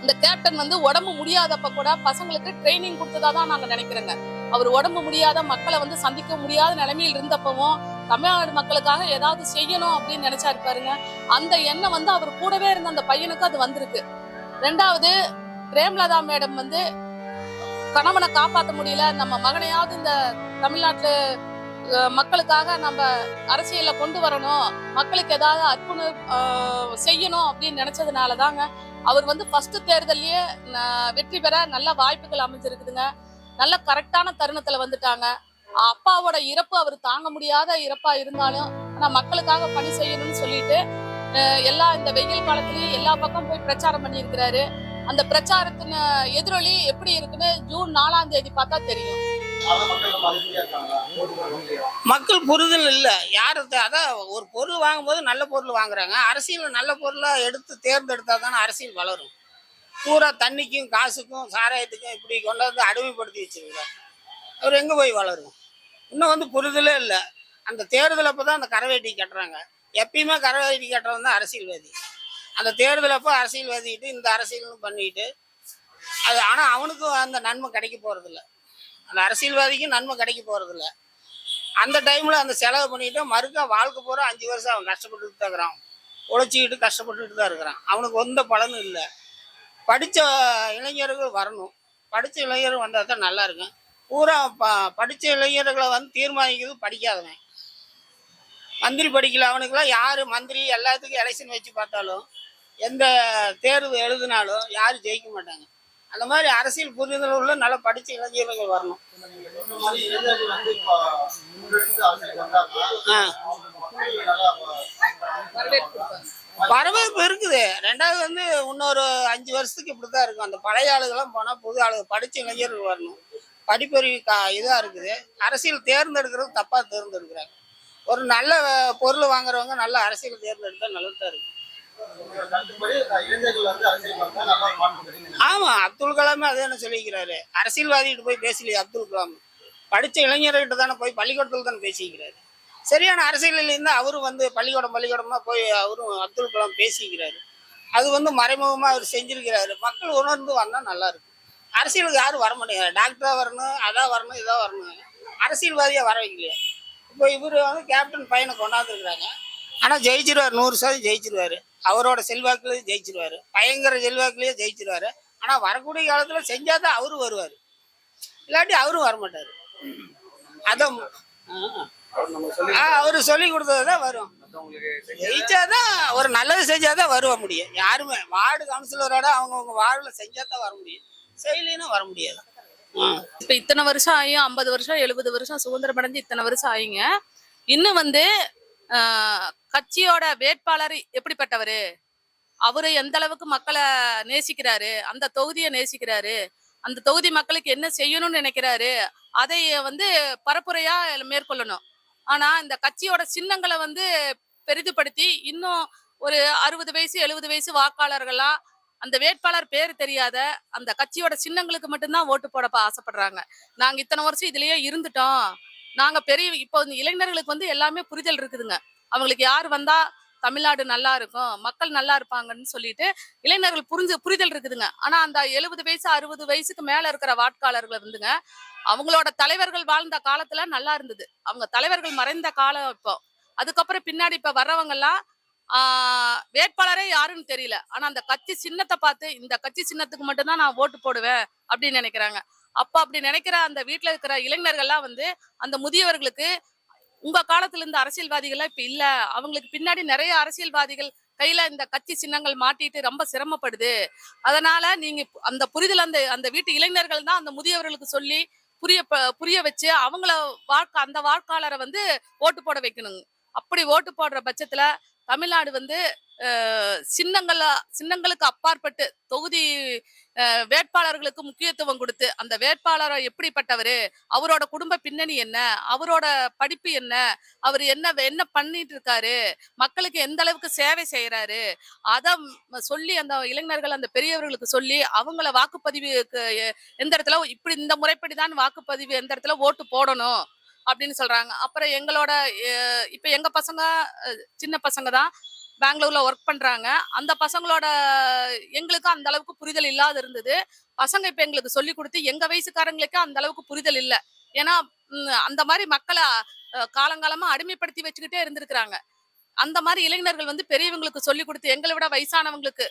இந்த கேப்டன் வந்து உடம்பு முடியாதப்ப கூட பசங்களுக்கு ட்ரைனிங் கொடுத்ததா தான் நாங்க நினைக்கிறோங்க. அவர் உடம்பு முடியாத மக்களை வந்து சந்திக்க முடியாத நிலைமையில் இருந்தப்பவும் தமிழ்நாடு மக்களுக்காக ஏதாவது செய்யணும் அப்படின்னு நினைச்சாரு பாருங்க. அந்த எண்ணம் வந்து அவர் கூடவே இருந்த அந்த பையனுக்கு அது வந்திருக்கு. ரெண்டாவது பிரேம்லதா மேடம் வந்து கணவனை காப்பாற்ற முடியல. நம்ம மகனையாவது இந்த தமிழ்நாட்டு மக்களுக்காக நம்ம அரசியல கொண்டு வரணும். மக்களுக்கு ஏதாவது அர்ப்பணம் செய்யணும் அப்படின்னு நினைச்சதுனால தாங்க அவர் வந்து ஃபர்ஸ்ட் தேர்தலையே வெற்றி பெற நல்ல வாய்ப்புகள் அமைஞ்சிருக்குதுங்க. நல்ல கரெக்டான தருணத்துல வந்துட்டாங்க. அப்பாவோட இறப்பு அவர் தாங்க முடியாத இறப்பா இருந்தாலும் ஆனா மக்களுக்காக பணி செய்யணும்னு சொல்லிட்டு எல்லா இந்த வெயில் காலத்துலயும் எல்லா பக்கம் போய் பிரச்சாரம் பண்ணியிருக்கிறாரு. அந்த பிரச்சாரத்தின் எதிரொலி எப்படி இருக்குன்னு ஜூன் நாலாம் தேதி பார்த்தா தெரியும். மக்கள் புரிதல் இல்லை. யார் அதான் ஒரு பொருள் வாங்கும்போது நல்ல பொருள் வாங்குறாங்க. அரசியல் நல்ல பொருளாக எடுத்து தேர்ந்தெடுத்தா தானே அரசியல் வளரும். பூரா தண்ணிக்கும் காசுக்கும் சாராயத்துக்கும் இப்படி கொண்டாந்து அடிமைப்படுத்தி வச்சிருக்கிறார். அவர் எங்கே போய் வளரும் இன்னும் வந்து புரிதலே இல்லை. அந்த தேர்தல் அப்போ தான் அந்த கரவேட்டி கட்டுறாங்க. எப்பயுமே கரவேட்டி கட்டுறவன் தான் அரசியல்வாதி. அந்த தேர்தல் அப்போ அரசியல்வாதிக்கிட்டு இந்த அரசியலும் பண்ணிட்டு அது ஆனால் அவனுக்கும் அந்த நன்மை கிடைக்க போகிறதில்ல அந்த அரசியல்வாதிக்கும் நன்மை கிடைக்க போகிறதில்ல அந்த டைமில் அந்த செலவு பண்ணிட்டு மறுக்கா வாழ்க்கை பூரா அஞ்சு வருஷம் அவன் கஷ்டப்பட்டுட்டு தான் இருக்கிறான். உழைச்சிக்கிட்டு கஷ்டப்பட்டுட்டு தான் இருக்கிறான். அவனுக்கு எந்த பலனும் இல்லை. படித்த இளைஞர்கள் வரணும். படித்த இளைஞர்கள் வந்தால் தான் நல்லா இருக்கும். பூரா ப படித்த இளைஞர்களை வந்து தீர்மானிக்கிறது படிக்காதவன். மந்திரி படிக்கல அவனுக்குலாம் யார் மந்திரி எல்லாத்துக்கும் எலெக்ஷன் வச்சு பார்த்தாலும் எந்த தேர்வு எழுதினாலும் யாரும் ஜெயிக்க மாட்டாங்க. அந்த மாதிரி அரசியல் புரிதல் உள்ள நல்லா படித்த இளைஞர்கள் வரணும். ஆ. வரவேற்பு இருக்குது. ரெண்டாவது வந்து இன்னொரு அஞ்சு வருஷத்துக்கு இப்படி தான் இருக்கும். அந்த பழைய ஆளுகெல்லாம் போனால் புது ஆளுங்க படித்த இளைஞர்கள் வரணும். படிப்பறிவு கா இதாக இருக்குது. அரசியல் தேர்ந்தெடுக்கிறது தப்பாக தேர்ந்தெடுக்கிறாங்க. ஒரு நல்ல பொருள் வாங்குறவங்க நல்ல அரசியல் தேர்ந்தெடுத்தால் நல்லதாக இருக்கு ஆமா ஆமாம் அப்துல் கலாமே அதே என்ன சொல்லிக்கிறாரு. அரசியல்வாதிகிட்ட போய் பேசலையே அப்துல் கலாம்? படித்த இளைஞர்கிட்ட தானே போய் பள்ளிக்கூடத்தில் தானே பேசிக்கிறாரு. சரியான அரசியலில் இருந்து அவரும் வந்து பள்ளிக்கூடம் பள்ளிக்கூடமாக போய் அவரும் அப்துல் கலாம் பேசிக்கிறாரு. அது வந்து மறைமுகமாக அவர் செஞ்சிருக்கிறாரு. மக்கள் உணர்ந்து வந்தால் நல்லா இருக்கும். அரசியலுக்கு யாரும் வர மாட்டேங்கிறார் டாக்டராக வரணும் அதான் வரணும் இதாக வரணும். அரசியல்வாதியாக வர வைக்கலையே. இப்போ இவர் வந்து கேப்டன் பையனை கொண்டாந்துருக்குறாங்க. ஆனால் ஜெயிச்சிருவார் நூறு சதவீதம் ஜெயிச்சிருவாரு. அவரோட செல்வாக்குலேயும் ஜெயிச்சிருவாரு. பயங்கர செல்வாக்குலேயே ஜெயிச்சிருவாரு. ஆனால் வரக்கூடிய காலத்தில் செஞ்சால் தான் அவரும் வருவார். இல்லாட்டி அவரும் வரமாட்டார். அதான் ஆ. அவர் சொல்லி கொடுத்தது தான் வரும். ஜெயிச்சாதான் ஒரு நல்லது செஞ்சாதான் வருவ முடியும். யாருமே வார்டு கவுன்சிலரோட அவங்கவுங்க வார்டில் செஞ்சாதான் வர முடியும். செய்யலைன்னா வர முடியாது. இப்ப இத்தனை வருஷம் ஆகி ஐம்பது வருஷம் எழுபது வருஷம் சுதந்திரம் அடைஞ்சு இத்தனை வருஷம் ஆயிங்க. இன்னும் வந்து ஆஹ், கட்சியோட வேட்பாளர் எப்படிப்பட்டவரு? அவரு எந்த அளவுக்கு மக்களை நேசிக்கிறாரு? அந்த தொகுதியை நேசிக்கிறாரு? அந்த தொகுதி மக்களுக்கு என்ன செய்யணும்னு நினைக்கிறாரு? அதை வந்து பரப்புரையா மேற்கொள்ளணும். ஆனா இந்த கட்சியோட சின்னங்களை வந்து பெரிதுபடுத்தி இன்னும் ஒரு அறுபது வயசு எழுபது வயசு வாக்காளர்களா அந்த வேட்பாளர் பேர் தெரியாத அந்த கட்சியோட சின்னங்களுக்கு மட்டும்தான் ஓட்டு போடப்ப ஆசைப்படுறாங்க. நாங்க இத்தனை வருஷம் இதுலயே இருந்துட்டோம். நாங்க பெரிய இப்போ இளைஞர்களுக்கு வந்து எல்லாமே புரிதல் இருக்குதுங்க. அவங்களுக்கு யார் வந்தா தமிழ்நாடு நல்லா இருக்கும் மக்கள் நல்லா இருப்பாங்கன்னு சொல்லிட்டு இளைஞர்கள் புரிஞ்சு புரிதல் இருக்குதுங்க. ஆனா அந்த எழுபது வயசு அறுபது வயசுக்கு மேல இருக்கிற வாட்காளர்கள் வந்துங்க அவங்களோட தலைவர்கள் வாழ்ந்த காலத்துல நல்லா இருந்தது. அவங்க தலைவர்கள் மறைந்த காலம் இப்போ. அதுக்கப்புறம் பின்னாடி இப்ப வர்றவங்க எல்லாம் ஆஹ் வேட்பாளரே யாருன்னு தெரியல. ஆனா அந்த கட்சி சின்னத்தை பார்த்து இந்த கட்சி சின்னத்துக்கு மட்டும்தான் நான் ஓட்டு போடுவேன் அப்படின்னு நினைக்கிறாங்க. அப்ப அப்படி நினைக்கிற அந்த வீட்டுல இருக்கிற இளைஞர்கள்லாம் வந்து அந்த முதியவர்களுக்கு உங்க காலத்துல இருந்த அரசியல்வாதிகள்லாம் இப்ப இல்ல. அவங்களுக்கு பின்னாடி நிறைய அரசியல்வாதிகள் கையில இந்த கட்சி சின்னங்கள் மாட்டிட்டு ரொம்ப சிரமப்படுது. அதனால நீங்க அந்த புரிதல் அந்த அந்த வீட்டு இளைஞர்கள் தான் அந்த முதியவர்களுக்கு சொல்லி புரிய புரிய வச்சு அவங்கள வாக்கு அந்த வாக்காளரை வந்து ஓட்டு போட வைக்கணுங்க அப்படி ஓட்டு போடுற பட்சத்துல தமிழ்நாடு வந்து சின்னங்களா சின்னங்களுக்கு அப்பாற்பட்டு தொகுதி வேட்பாளர்களுக்கு முக்கியத்துவம் கொடுத்து அந்த வேட்பாளர் எப்படிப்பட்டவர் அவரோட குடும்ப பின்னணி என்ன அவரோட படிப்பு என்ன அவர் என்ன என்ன பண்ணிட்டு இருக்காரு மக்களுக்கு எந்த அளவுக்கு சேவை செய்யறாரு அதை சொல்லி அந்த இளைஞர்கள் அந்த பெரியவர்களுக்கு சொல்லி அவங்கள வாக்குப்பதிவுக்கு எ- எந்த இடத்துல இப்படி இந்த முறைப்படி தான் வாக்குப்பதிவு எந்த இடத்துல ஓட்டு போடணும் அப்படின்னு சொல்றாங்க. அப்புறம் எங்களோட இப்போ இப்ப எங்க பசங்க சின்ன பசங்க தான் பெங்களூர்ல ஒர்க் பண்றாங்க. அந்த பசங்களோட எங்களுக்கு அந்த அளவுக்கு புரிதல் இல்லாத இருந்தது. பசங்க இப்ப எங்களுக்கு சொல்லி கொடுத்து எங்க வயசுக்காரங்களுக்கு அந்த அளவுக்கு புரிதல் இல்ல. ஏன்னா அந்த மாதிரி மக்களை காலங்காலமா அடிமைப்படுத்தி வச்சுக்கிட்டே இருந்திருக்கிறாங்க. அந்த மாதிரி இளைஞர்கள் வந்து பெரியவங்களுக்கு சொல்லி கொடுத்து எங்களை விட வயசானவங்களுக்கு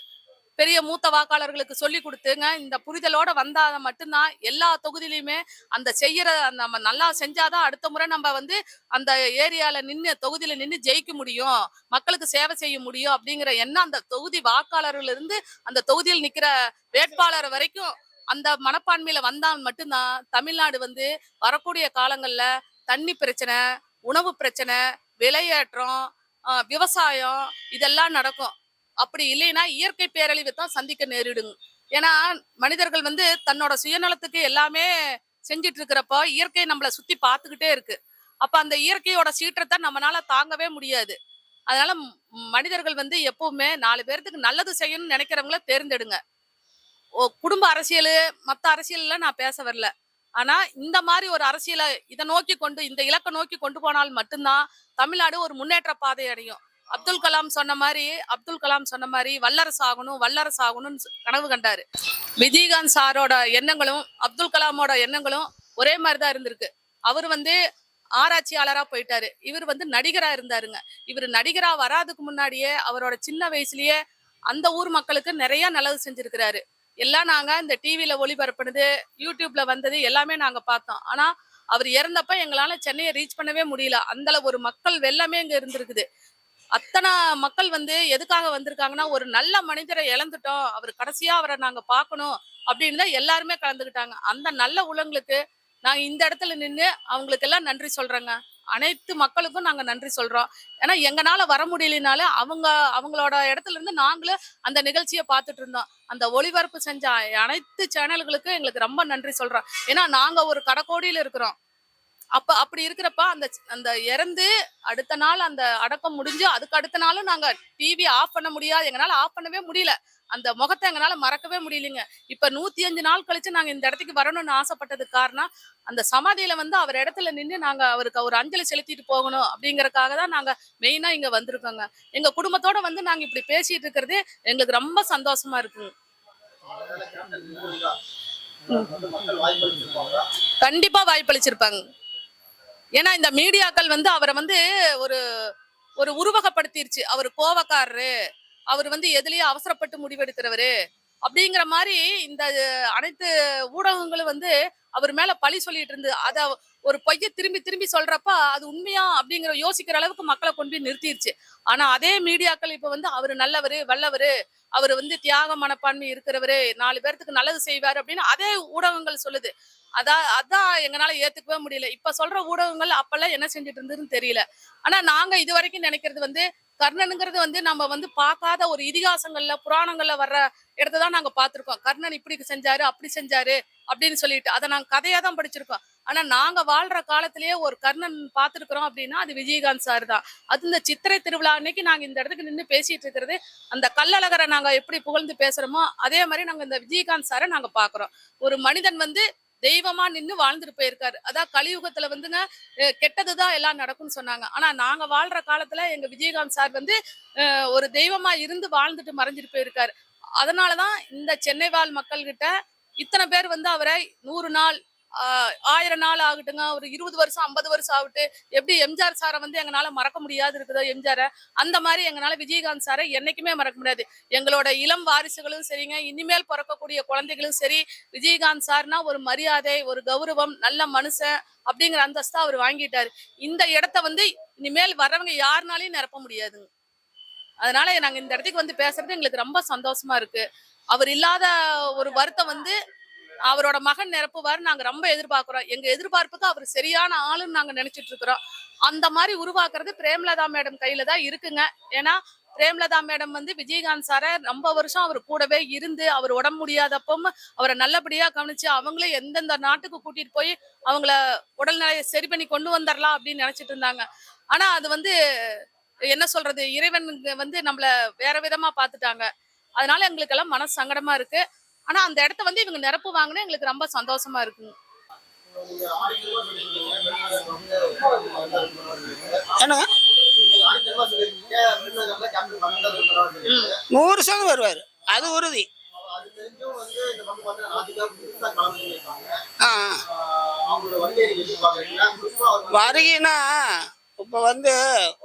பெரிய மூத்த வாக்காளர்களுக்கு சொல்லி கொடுத்துங்க. இந்த புரிதலோட வந்தால் மட்டும்தான் எல்லா தொகுதியிலையுமே அந்த செய்யற நம்ம நல்லா செஞ்சாதான் அடுத்த முறை நம்ம வந்து அந்த ஏரியால நின்று தொகுதியில நின்று ஜெயிக்க முடியும். மக்களுக்கு சேவை செய்ய முடியும் அப்படிங்கிற எண்ணம் அந்த தொகுதி வாக்காளர்கள் இருந்து அந்த தொகுதியில் நிக்கிற வேட்பாளர் வரைக்கும் அந்த மனப்பான்மையில வந்தால் மட்டும்தான் தமிழ்நாடு வந்து வரக்கூடிய காலங்கள்ல தண்ணி பிரச்சனை உணவு பிரச்சனை விலையேற்றம் விவசாயம் இதெல்லாம் நடக்கும். அப்படி இல்லைன்னா இயற்கை பேரழிவை தான் சந்திக்க நேரிடுங்க ஏன்னா மனிதர்கள் வந்து தன்னோட சுயநலத்துக்கு எல்லாமே செஞ்சிட்டு இருக்கிறப்போ இயற்கை நம்மளை சுத்தி பார்த்துக்கிட்டே இருக்கு. அப்ப அந்த இயற்கையோட சீற்றத்தை நம்மளால தாங்கவே முடியாது. அதனால மனிதர்கள் வந்து எப்பவுமே நாலு பேர்த்துக்கு நல்லது செய்யணும்னு நினைக்கிறவங்கள தேர்ந்தெடுங்க. ஓ குடும்ப அரசியல் மத்த அரசியல்லாம் நான் பேச வரல. ஆனா இந்த மாதிரி ஒரு அரசியலை இதை நோக்கி கொண்டு இந்த இலக்கை நோக்கி கொண்டு போனால் மட்டும்தான் தமிழ்நாடு ஒரு முன்னேற்ற பாதை அடையும். அப்துல் கலாம் சொன்ன மாதிரி அப்துல் கலாம் சொன்ன மாதிரி வல்லரசு ஆகணும் வல்லரசு ஆகணும்னு கனவு கண்டாரு. விஜயகாந்த் சாரோட எண்ணங்களும் அப்துல் கலாமோட எண்ணங்களும் ஒரே மாதிரி தான் இருந்திருக்கு. அவர் வந்து ஆராய்ச்சியாளரா போயிட்டாரு. இவர் வந்து நடிகரா இருந்தாருங்க. இவர் நடிகரா வராதுக்கு முன்னாடியே அவரோட சின்ன வயசுலயே அந்த ஊர் மக்களுக்கு நிறைய நல்லது செஞ்சிருக்கிறாரு. எல்லாம் நாங்க இந்த டிவியில ஒளிபரப்புனது யூடியூப்ல வந்தது எல்லாமே நாங்க பார்த்தோம். ஆனா அவர் இறந்தப்ப எங்களால சென்னையை ரீச் பண்ணவே முடியல. அந்த அளவு ஒரு மக்கள் வெள்ளமே இங்க இருந்திருக்குது. அத்தனை மக்கள் வந்து எதுக்காக வந்திருக்காங்கன்னா ஒரு நல்ல மனிதரை இழந்துட்டோம். அவர் கடைசியா அவரை நாங்க பார்க்கணும் அப்படின்னு தான் எல்லாருமே கலந்துக்கிட்டாங்க அந்த நல்ல உலங்களுக்கு நாங்க இந்த இடத்துல நின்று அவங்களுக்கு எல்லாம் நன்றி சொல்றேங்க. அனைத்து மக்களுக்கும் நாங்க நன்றி சொல்றோம். ஏன்னா எங்கனால வர முடியலனாலும் அவங்க அவங்களோட இடத்துல இருந்து நாங்களும் அந்த நிகழ்ச்சியை பார்த்துட்டு இருந்தோம். அந்த ஒளிபரப்பு செஞ்ச அனைத்து சேனல்களுக்கும் எங்களுக்கு ரொம்ப நன்றி சொல்றோம். ஏன்னா நாங்க ஒரு கடைக்கோடியில இருக்கிறோம். அப்ப அப்படி இருக்கிறப்ப அந்த அந்த இறந்து அடுத்த நாள் அந்த அடக்கம் முடிஞ்சு அதுக்கு அடுத்த நாளும் நாங்க டிவி ஆஃப் பண்ண முடியாது. எங்களால ஆஃப் பண்ணவே முடியல. அந்த முகத்தை எங்களால மறக்கவே முடியலைங்க. இப்ப நூத்தி அஞ்சு நாள் கழிச்சு நாங்க இந்த இடத்துக்கு வரணும்னு ஆசைப்பட்டதுக்கு காரணம் அந்த சமாதியில வந்து அவர் இடத்துல நின்று நாங்க அவருக்கு ஒரு அஞ்சலி செலுத்திட்டு போகணும் அப்படிங்கறக்காக தான் நாங்க மெயினா இங்க வந்திருக்கோங்க. எங்க குடும்பத்தோட வந்து நாங்க இப்படி பேசிட்டு இருக்கிறது எங்களுக்கு ரொம்ப சந்தோஷமா இருக்குங்க. கண்டிப்பா வாய்ப்பளிச்சிருப்பாங்க. ஏன்னா இந்த மீடியாக்கள் வந்து அவரை வந்து ஒரு ஒரு உருவகப்படுத்திருச்சு. அவர் கோவக்காரரு. அவர் வந்து எதுலயும் அவசரப்பட்டு முடிவெடுக்கிறவரு. அப்படிங்கிற மாதிரி இந்த அனைத்து ஊடகங்களும் வந்து அவர் மேல பழி சொல்லிட்டு இருந்து அத ஒரு பொய்ய திரும்பி திரும்பி சொல்றப்ப அது உண்மையா அப்படிங்கிற யோசிக்கிற அளவுக்கு மக்களை கொண்டு போய் நிறுத்திடுச்சு ஆனா அதே மீடியாக்கள் இப்ப வந்து அவர் நல்லவரு வல்லவரு அவர் வந்து தியாக மனப்பான்மை இருக்கிறவரு நாலு பேர்த்துக்கு நல்லது செய்வாரு அப்படின்னு அதே ஊடகங்கள் சொல்லுது. அதான் அதான் எங்களால ஏத்துக்கவே முடியல. இப்ப சொல்ற ஊடகங்கள் அப்பெல்லாம் என்ன செஞ்சுட்டு இருந்ததுன்னு தெரியல. ஆனா நாங்க இது வரைக்கும் நினைக்கிறது வந்து கர்ணனுங்கிறது வந்து நம்ம வந்து பார்க்காத ஒரு இதிகாசங்கள்ல புராணங்கள்ல வர்ற இடத்த தான் நாங்க பார்த்திருக்கோம். கர்ணன் இப்படி செஞ்சாரு அப்படி செஞ்சாரு அப்படின்னு சொல்லிட்டு அதை நாங்க கதையா தான் படிச்சிருக்கோம். ஆனா நாங்க வாழ்ற காலத்திலேயே ஒரு கர்ணன் பார்த்துருக்குறோம் அப்படின்னா அது விஜயகாந்த் சார் தான். அது இந்த சித்திரை திருவிழா அன்னைக்கு நாங்க இந்த இடத்துக்கு நின்று பேசிட்டு இருக்கிறது அந்த கல்லழகரை நாங்க எப்படி புகழ்ந்து பேசுறோமோ அதே மாதிரி நாங்க இந்த விஜயகாந்த் சாரை நாங்க பாக்குறோம் ஒரு மனிதன் வந்து தெய்வமா நின்னு வாழ்ந்துட்டு போயிருக்காரு. அதான் கலியுகத்துல வந்துங்க கெட்டதுதான் எல்லாம் நடக்கும்னு சொன்னாங்க. ஆனா நாங்க வாழ்ற காலத்துல எங்க விஜயகாந்த் சார் வந்து ஒரு தெய்வமா இருந்து வாழ்ந்துட்டு மறைஞ்சிட்டு போயிருக்காரு. அதனாலதான் இந்த சென்னை வாழ் மக்கள்கிட்ட இத்தனை பேர் வந்து அவரை நூறு நாள் ஆயிரம் நாள் ஆகட்டுங்க. ஒரு இருபது வருஷம் ஐம்பது வருஷம் ஆகட்டு. எப்படி எம்ஜிஆர் சாரை வந்து எங்களால் மறக்க முடியாது இருக்குதோ எம்ஜிஆரை? அந்த மாதிரி எங்களால் விஜயகாந்த் சாரை என்றைக்குமே மறக்க முடியாது. எங்களோட இளம் வாரிசுகளும் சரிங்க. இனிமேல் பிறக்கக்கூடிய குழந்தைகளும் சரி விஜயகாந்த் சார்னா ஒரு மரியாதை ஒரு கௌரவம் நல்ல மனுஷன் அப்படிங்கிற அந்தஸ்தா அவர் வாங்கிட்டாரு. இந்த இடத்த வந்து இனிமேல் வர்றவங்க யாருனாலையும் நிரப்ப முடியாதுங்க. அதனால நாங்கள் இந்த இடத்துக்கு வந்து பேசுறது எங்களுக்கு ரொம்ப சந்தோஷமா இருக்கு. அவர் இல்லாத ஒரு வருத்தம் வந்து அவரோட மகன் நிரப்புவார் நாங்க ரொம்ப எதிர்பார்க்கிறோம். எங்க எதிர்பார்ப்புக்கு அவர் சரியான ஆளுன்னு நாங்க நினைச்சிட்டு இருக்கிறோம். அந்த மாதிரி உருவாக்குறது பிரேமலதா மேடம் கையில தான் இருக்குங்க. ஏன்னா பிரேமலதா மேடம் வந்து விஜயகாந்த் சாரை ரொம்ப வருஷம் அவர் கூடவே இருந்து அவர் உடம்பு முடியாதப்பவும் அவரை நல்லபடியா கவனிச்சு அவங்களே எந்தெந்த நாட்டுக்கு கூட்டிட்டு போய் அவங்கள உடல்நிலையை சரி பண்ணி கொண்டு வந்துடலாம் அப்படின்னு நினைச்சிட்டு இருந்தாங்க. ஆனா அது வந்து என்ன சொல்றது? இறைவன் வந்து நம்மள வேற விதமா பார்த்துட்டாங்க. அதனால எங்களுக்கெல்லாம் மன சங்கடமா இருக்கு. ஆனா அந்த இடத்த வந்து இவங்க நிரப்பு வாங்கினா எங்களுக்கு ரொம்ப சந்தோஷமா இருக்கும். என்னங்க நூறு சதவீதம் வருவார். அது உறுதி. வருகைன்னா இப்போ வந்து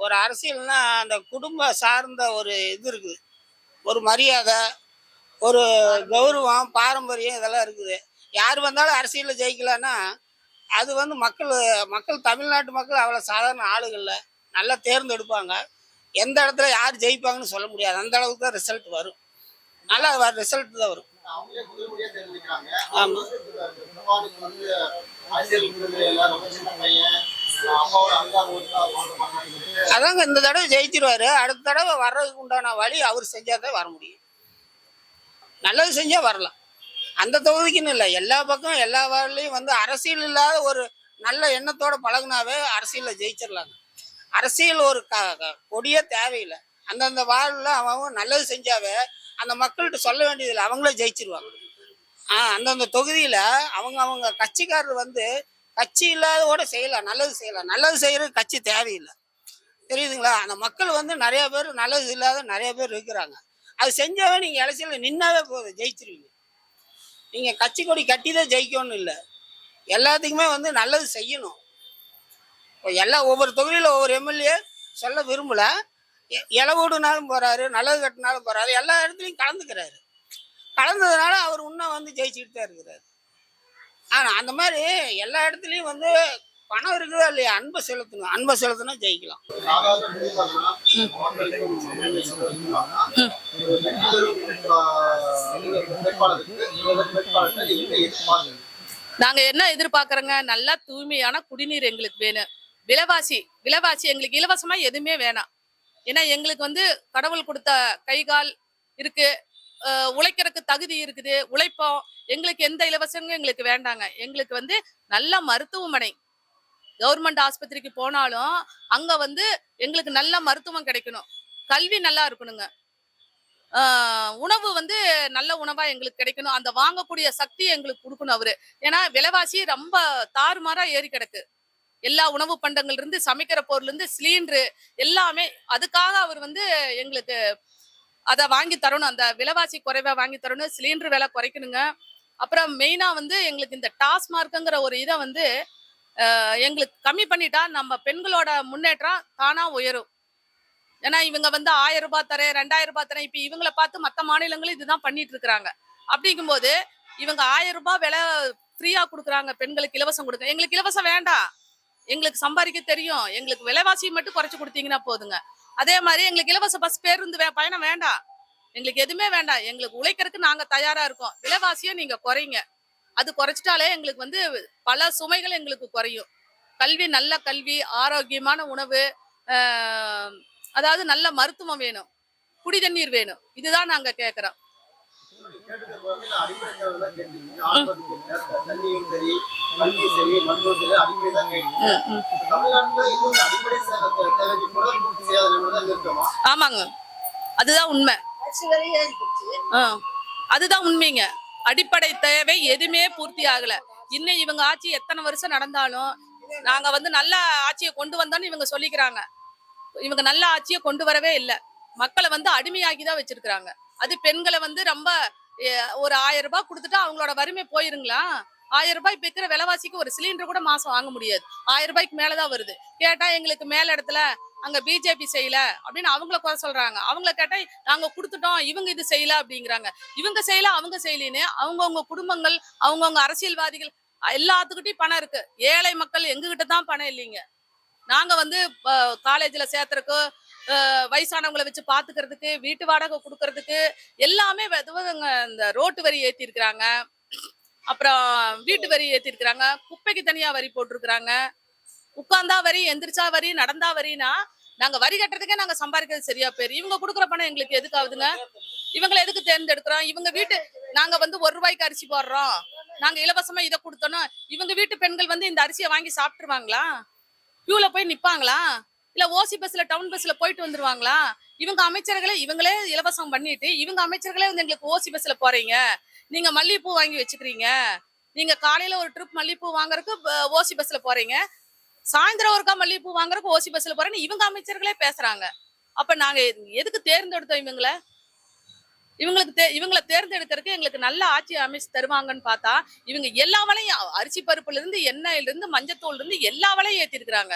ஒரு அரசியல்னா அந்த குடும்ப சார்ந்த ஒரு இது இருக்குது. ஒரு மரியாதை ஒரு கௌரவம் பாரம்பரியம் இதெல்லாம் இருக்குது. யார் வந்தாலும் அரசியலில் ஜெயிக்கலன்னா அது வந்து மக்கள் மக்கள் தமிழ்நாட்டு மக்கள் அவ்வளோ சாதாரண ஆளுகளில் நல்லா தேர்ந்தெடுப்பாங்க. எந்த இடத்துல யார் ஜெயிப்பாங்கன்னு சொல்ல முடியாது. அந்த அளவுக்கு தான் ரிசல்ட் வரும். நல்லா ரிசல்ட் தான் வரும். ஆமாம் அதாங்க இந்த தடவை ஜெயிச்சிருவாரு. அடுத்த தடவை வர்றதுக்கு உண்டான வழி அவர் செஞ்சால் தான் வர முடியும். நல்லது செஞ்சால் வரலாம். அந்த தொகுதிக்குன்னு இல்லை எல்லா பக்கம் எல்லா வார்டுலையும் வந்து அரசியல் இல்லாத ஒரு நல்ல எண்ணத்தோட பழகுனாவே அரசியலில் ஜெயிச்சிடலாங்க அரசியல் ஒரு க கொடியே தேவையில்லை. அந்தந்த வார்டில் அவன் நல்லது செஞ்சாவே அந்த மக்கள்கிட்ட சொல்ல வேண்டியதில்லை அவங்களே ஜெயிச்சிருவாங்க. ஆ அந்தந்த தொகுதியில் அவங்க அவங்க கட்சிக்காரர் வந்து கட்சி இல்லாதவோட செய்யலாம் நல்லது செய்யலாம். நல்லது செய்கிறதுக்கு கட்சி தேவையில்லை. தெரியுதுங்களா? அந்த மக்கள் வந்து நிறையா பேர் நல்லது இல்லாத நிறைய பேர் இருக்கிறாங்க. அது செஞ்சாவே நீங்கள் எலெக்ஷனில் நின்னாவே போதும் ஜெயிச்சிருவீங்க. நீங்கள் கட்சி கொடி கட்டி தான் ஜெயிக்கணும்னு இல்லை. எல்லாத்துக்குமே வந்து நல்லது செய்யணும். இப்போ எல்லா ஒவ்வொரு தொகுதியில் ஒவ்வொரு எம்எல்ஏ சொல்ல விரும்பல. எ- இலவோடுனாலும் போறாரு நல்லது கட்டினாலும் போறாரு எல்லா இடத்துலையும் கலந்துக்கிறாரு. கலந்ததுனால அவர் இன்னும் வந்து ஜெயிச்சுக்கிட்டு தான் இருக்கிறாரு. ஆனால் அந்த மாதிரி எல்லா இடத்துலையும் வந்து பணம் இருக்குதா இல்லையா? அன்பை செலுத்தணும். அன்பை செலுத்தினா ஜெயிக்கலாம். நாங்கள் நாங்க என்ன எதிர்பார்க்கறோங்க? நல்லா தூய்மையான குடிநீர் எங்களுக்கு வேணும். விலைவாசி விலைவாசி எங்களுக்கு இலவசமா எதுவுமே வேணாம். ஏன்னா எங்களுக்கு வந்து கடவுள் கொடுத்த கை கால் இருக்கு. உழைக்கிறதுக்கு தகுதி இருக்குது. உழைப்போம். எங்களுக்கு எந்த இலவசங்களும் எங்களுக்கு வேண்டாங்க. எங்களுக்கு வந்து நல்ல மருத்துவமனை கவர்மெண்ட் ஆஸ்பத்திரிக்கு போனாலும் அங்க வந்து எங்களுக்கு நல்ல மருத்துவம் கிடைக்கணும். கல்வி நல்லா இருக்கணுங்க. உணவு வந்து நல்ல உணவா எங்களுக்கு கிடைக்கணும். அந்த வாங்கக்கூடிய சக்தி எங்களுக்கு கொடுக்கணும் அவரு. ஏன்னா விலைவாசி ரொம்ப தாறுமாறா ஏறி கிடக்கு. எல்லா உணவு பண்டங்கள்ல இருந்து சமைக்கிற பொருள்ல இருந்து சிலிண்டரு எல்லாமே அதுக்காக அவர் வந்து எங்களுக்கு அதை வாங்கி தரணும். அந்த விலைவாசி குறைவா வாங்கி தரணும். சிலிண்டர் விலை குறைக்கணுங்க. அப்புறம் மெயினா வந்து எங்களுக்கு இந்த டாஸ்மார்க்குங்கிற ஒரு இதை வந்து எங்களுக்கு கம்மி பண்ணிட்டா நம்ம பெண்களோட முன்னேற்றம் தானா உயரும். ஏன்னா இவங்க வந்து ஆயிரம் ரூபாய் தரேன் ரெண்டாயிரம் ரூபாய் தரேன் இப்ப இவங்கள பார்த்து மத்த மாநிலங்களும் இதுதான் பண்ணிட்டு இருக்கிறாங்க அப்படிங்கும்போது இவங்க ஆயிரம் ரூபாய் விலை ஃப்ரீயா கொடுக்குறாங்க பெண்களுக்கு இலவசம் கொடுக்க. எங்களுக்கு இலவசம் வேண்டாம். எங்களுக்கு சம்பாதிக்க தெரியும். எங்களுக்கு விலைவாசி மட்டும் குறைச்சு கொடுத்தீங்கன்னா போதுங்க. அதே மாதிரி எங்களுக்கு இலவச பஸ் பேருந்து வே- பயணம் வேண்டாம். எங்களுக்கு எதுவுமே வேண்டாம். எங்களுக்கு உழைக்கிறதுக்கு நாங்க தயாரா இருக்கோம். விலைவாசியை நீங்க குறைங்க. அது குறைச்சிட்டாலே எங்களுக்கு வந்து பல சுமைகள் எங்களுக்கு குறையும் கல்வி நல்ல கல்வி ஆரோக்கியமான உணவு அதாவது நல்ல மருத்துவம் வேணும் குடி தண்ணீர் வேணும் இதுதான் நாங்க கேக்குறோம் கேட்டதுக்கு வந்து நான் அடிப்படை தேவை தான் கேட்டிருக்கீங்க. ஆஸ்பத்திரி கேட்ட தண்ணியும் சரி, கல்வியும் சரி, மருத்துவம் சரி, அடிப்படை தான் கேட்டீங்க. தமிழ்நாட்டுல இன்னும் அடிப்படை சேவை தே- தேவைக்கு கூட பூர்த்தி செய்யாத நிலைமையில தான் இருக்கோமா? ஆமாங்க அதுதான் உண்மை அதுதான் உண்மைங்க அடிப்படை தேவை எதுவுமே பூர்த்தி ஆகல. இன்னும் இவங்க ஆட்சி எத்தனை வருஷம் நடந்தாலும் நாங்க வந்து நல்ல ஆட்சியை கொண்டு வந்தோம்னு இவங்க சொல்லிக்கிறாங்க. இவங்க நல்ல ஆட்சியை கொண்டு வரவே இல்லை. மக்களை வந்து அடிமையாக்கி தான் வச்சிருக்கிறாங்க. அது பெண்களை வந்து ரொம்ப ஒரு ஆயிரம் ரூபாய் கொடுத்துட்டா அவங்களோட வறுமை போயிருங்களா? ஆயிரம் ரூபாய் இப்ப இருக்கிற விலைவாசிக்கு ஒரு சிலிண்டர் கூட மாசம் வாங்க முடியாது. ஆயிரம் ரூபாய்க்கு மேலதான் வருது. கேட்டா எங்களுக்கு மேல இடத்துல அங்க பிஜேபி செய்யல அப்படின்னு அவங்கள குறை சொல்றாங்க. அவங்கள கேட்டா நாங்க கொடுத்துட்டோம் இவங்க இது செய்யல அப்படிங்கிறாங்க. இவங்க செய்யல அவங்க செய்யலின்னு அவங்கவுங்க குடும்பங்கள் அவங்கவுங்க அரசியல்வாதிகள் எல்லாத்துக்கிட்டையும் பணம் இருக்கு. ஏழை மக்கள் எங்ககிட்ட தான் பணம் இல்லைங்க. நாங்க வந்து காலேஜ்ல சேர்த்துறக்கு வயசானவங்களை வச்சு பாத்துக்கிறதுக்கு வீட்டு வாடகை கொடுக்கறதுக்கு எல்லாமே இந்த ரோட்டு வரி ஏத்திருக்கிறாங்க. அப்புறம் வீட்டு வரி ஏத்திருக்கிறாங்க. குப்பைக்கு தனியா வரி போட்டிருக்கிறாங்க. உட்கார்ந்தா வரி எந்திரிச்சா வரி நடந்தா வரினா நாங்க வரி கட்டுறதுக்கே நாங்க சம்பாதிக்கிறது சரியா பேர் இவங்க கொடுக்குற பணம் எங்களுக்கு எதுக்கு ஆகுதுங்க இவங்களை எதுக்கு தேர்ந்தெடுக்கிறோம்? இவங்க வீட்டு நாங்க வந்து ஒரு ரூபாய்க்கு அரிசி போடுறோம். நாங்க இலவசமா இதை கொடுத்தோன்னா இவங்க வீட்டு பெண்கள் வந்து இந்த அரிசியை வாங்கி சாப்பிட்டுருவாங்களா? கியூல போய் நிப்பாங்களா? இல்ல ஓசி பஸ்ல டவுன் பஸ்ல போயிட்டு வந்துருவாங்களா? இவங்க அமைச்சர்களே இவங்களே இலவசம் பண்ணிட்டு இவங்க அமைச்சர்களே வந்து எங்களுக்கு ஓசி பஸ்ல போறீங்க. நீங்க மல்லிகைப்பூ வாங்கி வச்சுக்கிறீங்க. நீங்க காலையில ஒரு ட்ரிப் மல்லிகைப்பூ வாங்குறதுக்கு ஓசி பஸ்ல போறீங்க. சாயந்தரம் ஒருக்கா மல்லிகைப்பூ வாங்குறதுக்கு ஓசி பஸ்ல போறேன்னு இவங்க அமைச்சர்களே பேசுறாங்க. அப்ப நாங்க எதுக்கு தேர்ந்தெடுத்தோம் இவங்கள? இவங்களுக்கு தே இவங்களை தேர்ந்தெடுக்கிறதுக்கு எங்களுக்கு நல்ல ஆட்சி அமைச்சு தருவாங்கன்னு பார்த்தா இவங்க எல்லா வலையும் அரிசி பருப்புல இருந்து எண்ணெயில இருந்து மஞ்சத்தூள்ல இருந்து எல்லா வலையும் ஏத்திருக்கிறாங்க.